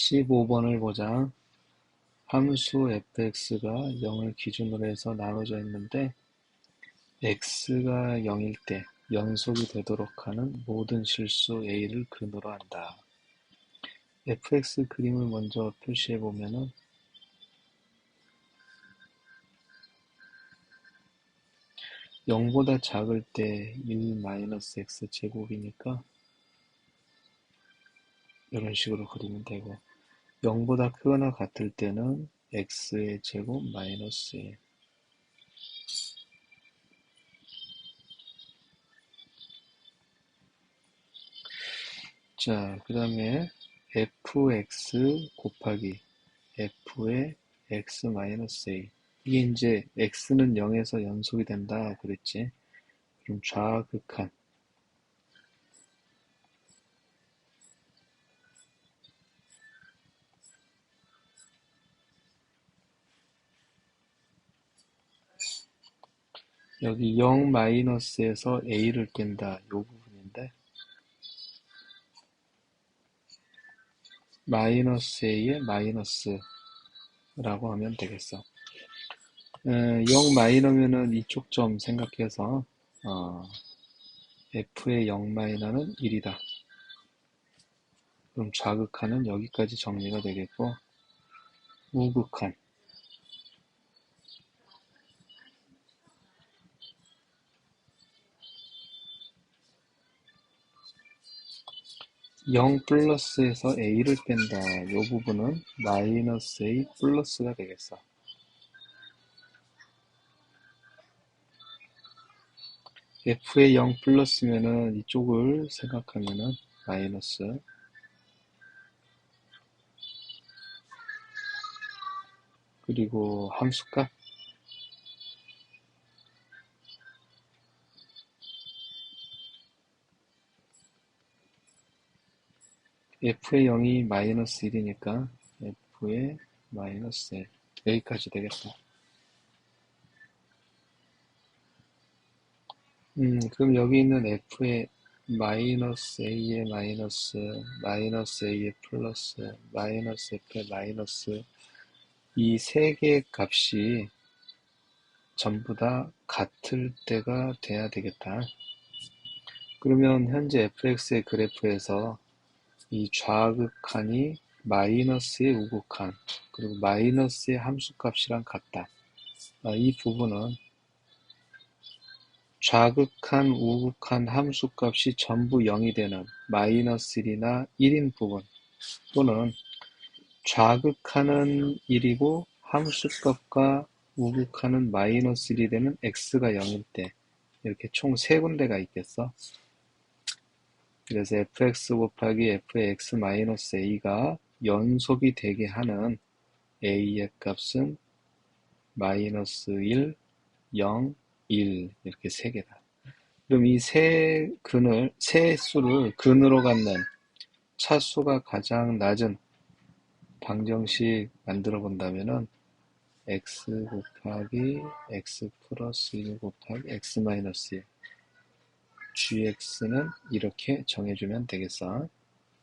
15번을 보자. 함수 fx가 0을 기준으로 해서 나눠져 있는데 x가 0일 때 연속이 되도록 하는 모든 실수 a를 근으로 한다. fx 그림을 먼저 표시해 보면은 0보다 작을 때 1-x 제곱이니까 이런 식으로 그리면 되고 0보다 크거나 같을 때는 x의 제곱 마이너스 1 자, 그 다음에 fx 곱하기 f의 x 마이너스 a 이게 이제 x는 0에서 연속이 된다 그랬지? 그럼 좌극한 여기 0 마이너스에서 a를 뺀다. 이 부분인데 마이너스 a에 마이너스라고 하면 되겠어. 0 마이너면은 이쪽 점 생각해서 어, f의 0 마이너는 1이다. 그럼 좌극한은 여기까지 정리가 되겠고 우극한 0 플러스에서 a를 뺀다. 이 부분은 마이너스 a 플러스가 되겠어. f의 0 플러스면은 이쪽을 생각하면은 마이너스 그리고 함수값 f의 0이 마이너스 1이니까 f의 마이너스 1 여기까지 되겠다. 음, 그럼 여기 있는 f의 마이너스 a의 마이너스, 마이너스 a의 플러스, 마이너스 f의 마이너스 이 세 개의 값이 전부 다 같을 때가 돼야 되겠다. 그러면 현재 fx의 그래프에서 이 좌극한이 마이너스의 우극한 그리고 마이너스의 함수값이랑 같다. 아, 이 부분은 좌극한, 우극한 함수값이 전부 0이 되는 마이너스 1이나 1인 부분 또는 좌극하는 1이고 함수값과 우극하는 마이너스 1이 되는 x가 0일 때 이렇게 총 세 군데가 있겠어. 그래서 fx 곱하기 f의 x 마이너스 a가 연속이 되게 하는 a의 값은 마이너스 1, 0, 1 이렇게 세 개다. 그럼 이 세 근을 세 수를 근으로 갖는 차수가 가장 낮은 방정식 만들어 본다면은 x 곱하기 x 플러스 1 곱하기 x 마이너스 1 gx는 이렇게 정해주면 되겠어.